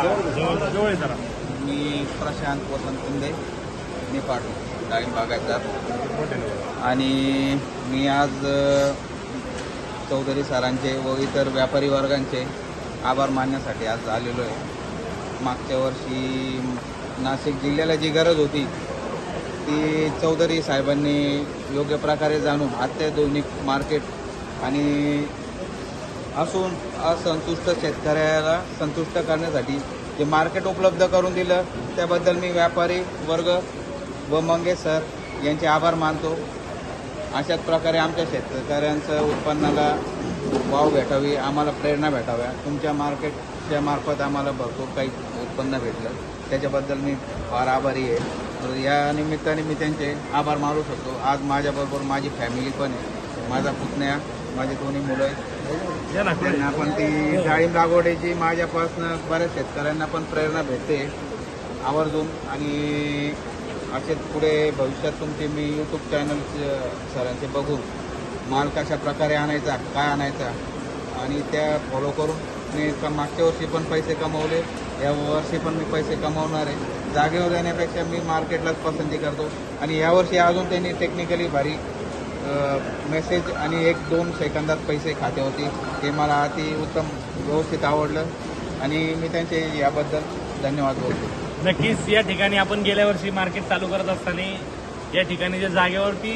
मी प्रशांत वसंत कुंदे निपाट डाळिंब बागायतदार आणि मी आज चौधरी सरांचे व इतर व्यापारी वर्गांचे आभार मानण्यासाठी आज आलेलो आहे मागच्या वर्षी नाशिक जिल्ह्याला जी गरज होती ती चौधरी साहेबांनी योग्य प्रकारे जाणून अत्याधुनिक मार्केट आणि असून असंतुष्ट शेतकऱ्याला संतुष्ट करण्यासाठी जे मार्केट उपलब्ध करून दिलं त्याबद्दल मी व्यापारी वर्ग व मंगेश सर यांचे आभार मानतो. अशाच प्रकारे आमच्या शेतकऱ्यांचं उत्पन्नाला वाव भेटावी आम्हाला प्रेरणा भेटाव्या. तुमच्या मार्केटच्या मार्फत आम्हाला भरपूर काही उत्पन्न भेटलं. त्याच्याबद्दल मी फार आभारी आहे. तर या निमित्ताने मी त्यांचे आभार मानू शकतो. आज माझ्याबरोबर माझी फॅमिली पण आहे. माझा पुतण्या माझे दोन्ही मुलं आहेत. त्यांना पण ती डाळिंब लागवडीची माझ्यापासून बऱ्याच शेतकऱ्यांना पण प्रेरणा भेटते आवर्जून. आणि असेच पुढे भविष्यात तुमचे मी यूट्यूब चॅनल सरांचे बघून माल कशा प्रकारे आणायचा काय आणायचा आणि त्या फॉलो करून. मी क- मागच्या वर्षी पण पैसे कमवले या वर्षी पण मी पैसे कमवणार आहे. जागेवर येण्यापेक्षा मी मार्केटलाच पसंती करतो. आणि यावर्षी अजून त्यांनी टेक्निकली भारी मेसेज आणि एक दोन सेकंदात पैसे खात्यावरती हे मला अति उत्तम व्यवस्थित आवडलं. आणि मी त्यांचे याबद्दल धन्यवाद बोलतो. नक्कीच या ठिकाणी आपण गेल्या वर्षी मार्केट चालू करत असताना या ठिकाणी जे जागेवरती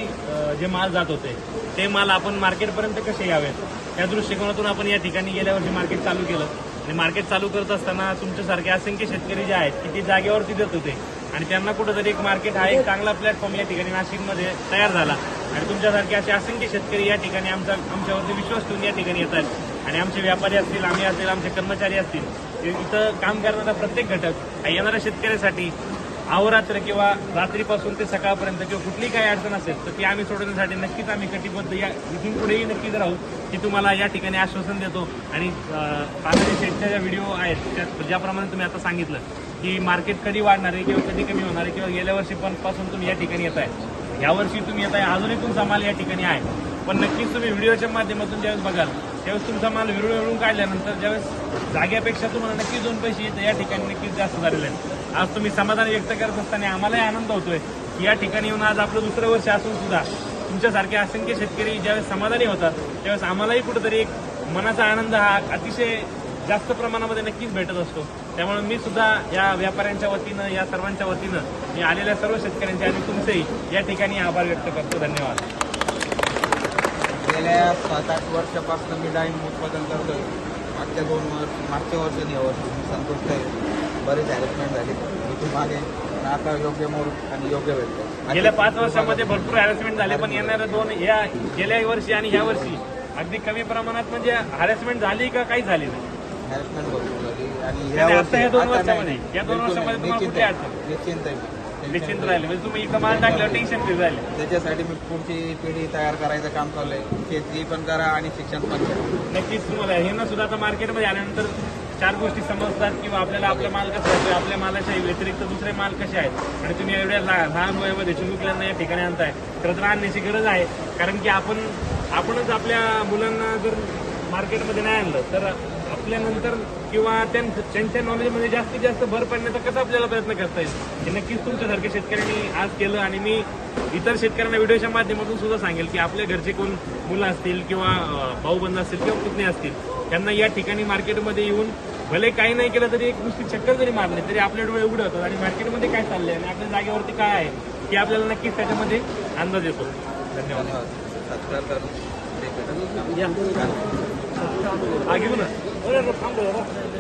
जे माल जात होते ते माल आपण मार्केटपर्यंत कसे यावेत या दृष्टिकोनातून आपण या ठिकाणी गेल्या वर्षी मार्केट चालू केलं. आणि मार्केट चालू करत असताना तुमच्यासारखे असंख्य शेतकरी जे आहेत की ते जागेवरती देत होते. आणि त्यांना कुठंतरी एक मार्केट हा एक चांगला प्लॅटफॉर्म या ठिकाणी नाशिकमध्ये तयार झाला. आणि तुमच्यासारखे असे असंख्य शेतकरी या ठिकाणी आमचा आमच्यावरती विश्वास ठेवून या ठिकाणी येतात आणि आमचे व्यापारी असतील आम्ही असतील आमचे कर्मचारी असतील इथं काम करणारा प्रत्येक घटक हा येणाऱ्या शेतकऱ्यासाठी अहोरात्र किंवा रात्रीपासून ते सकाळपर्यंत किंवा कुठलीही काही अडचण असेल तर ती आम्ही सोडवण्यासाठी नक्कीच आम्ही कटिबद्ध या इथून पुढेही नक्कीच राहू की तुम्हाला या ठिकाणी आश्वासन देतो. आणि पाण्याच्या शेटच्या ज्या व्हिडिओ आहेत त्या ज्याप्रमाणे तुम्ही आता सांगितलं की मार्केट कधी वाढणार आहे किंवा कधी कमी होणार आहे किंवा गेल्या वर्षी पण पासून तुम्ही या ठिकाणी येत आहे यावर्षी तुम्ही येत आहे अजूनही तुमचा माल या ठिकाणी आहे. पण नक्कीच तुम्ही व्हिडिओच्या माध्यमातून ज्यावेळेस बघाल त्यावेळेस तुमचा माल विरळ विळून काढल्यानंतर ज्यावेळेस जाग्यापेक्षा तुम्हाला नक्कीच दोन पैसे येतं या ठिकाणी नक्कीच जास्त झालेले आहेत. आज तुम्ही समाधान व्यक्त करत असताना आम्हालाही आनंद होतोय. की या ठिकाणी येऊन आज आपलं दुसरं वर्ष असून सुद्धा तुमच्यासारखे असंख्य शेतकरी ज्यावेळेस समाधानी होतात त्यावेळेस आम्हालाही कुठेतरी एक मनाचा आनंद हा अतिशय जास्त प्रमाणामध्ये नक्कीच भेटत असतो. त्यामुळे मी सुद्धा या व्यापाऱ्यांच्या वतीनं या सर्वांच्या वतीनं मी आलेल्या सर्व शेतकऱ्यांचे आणि तुमचेही या ठिकाणी आभार व्यक्त करतो. धन्यवाद. गेल्या सात आठ वर्षापासून मी डाळिंब उत्पादन करतोय. मागच्या दोन वर्ष मागच्या वर्षी या वर्षी संतुष्ट आहे. बरेच हॅरेसमेंट झाले. इथून मागे पण आता योग्य मोल आणि योग्य भेटतो. गेल्या पाच वर्षामध्ये भरपूर हॅरेसमेंट झाले पण येणाऱ्या दोन या गेल्या वर्षी आणि ह्या वर्षी अगदी कमी प्रमाणात म्हणजे हॅरेसमेंट झाली का काही झाली नाही? हॅरेसमेंट भरपूर झाली. आणि नाही, या आता हे दोन. वर्षामध्ये, या दोन वर्षामध्ये. तुम्हाला. अडचण? निश्चिंत आहे निश्चिंत राहिले. म्हणजे तुम्ही इथं माल टाकल्यावर टेन्शन फ्री झाले. त्याच्यासाठी मी पुढची पिढी तयार करायचं काम चाललंय. शेती पण करा आणि शिक्षण पण करा. नक्कीच तुम्हाला हे ना सुद्धा आता मार्केटमध्ये आल्यानंतर चार गोष्टी समजतात किंवा आपल्याला आपला माल कसा आहे आपल्या मालाच्या व्यतिरिक्त दुसरे माल कसे आहेत? आणि तुम्ही एवढ्या लहान वयामध्ये चिमुकल्यांना या ठिकाणी आणताय. तर आणण्याची गरज आहे. कारण की आपण आपणच आपल्या मुलांना जर मार्केटमध्ये नाही आणलं तर आपल्यानंतर किंवा त्यां- त्यांच्या नॉलेजमध्ये जास्तीत जास्त भर पडण्याचा कसा आपल्याला प्रयत्न करता येईल? हे नक्कीच तुमच्यासारख्या शेतकऱ्यांनी आज केलं आणि मी इतर शेतकऱ्यांना व्हिडिओच्या माध्यमातून सुद्धा सांगेल की आपल्या घरचे कोण मुलं असतील किंवा भाऊबंद असतील किंवा पुतणे असतील त्यांना या ठिकाणी मार्केटमध्ये येऊन भले काही नाही केलं तरी एक नुसती चक्कर जरी मारली तरी आपले डोळे उघडे होतात आणि मार्केटमध्ये काय चाललंय आणि आपल्या जागेवरती काय आहे हे आपल्याला नक्कीच त्याच्यामध्ये अंदाज येतो. धन्यवाद. धन्यवाद सबस्क्राईब करून ते भेटत. या. हा घेऊ ना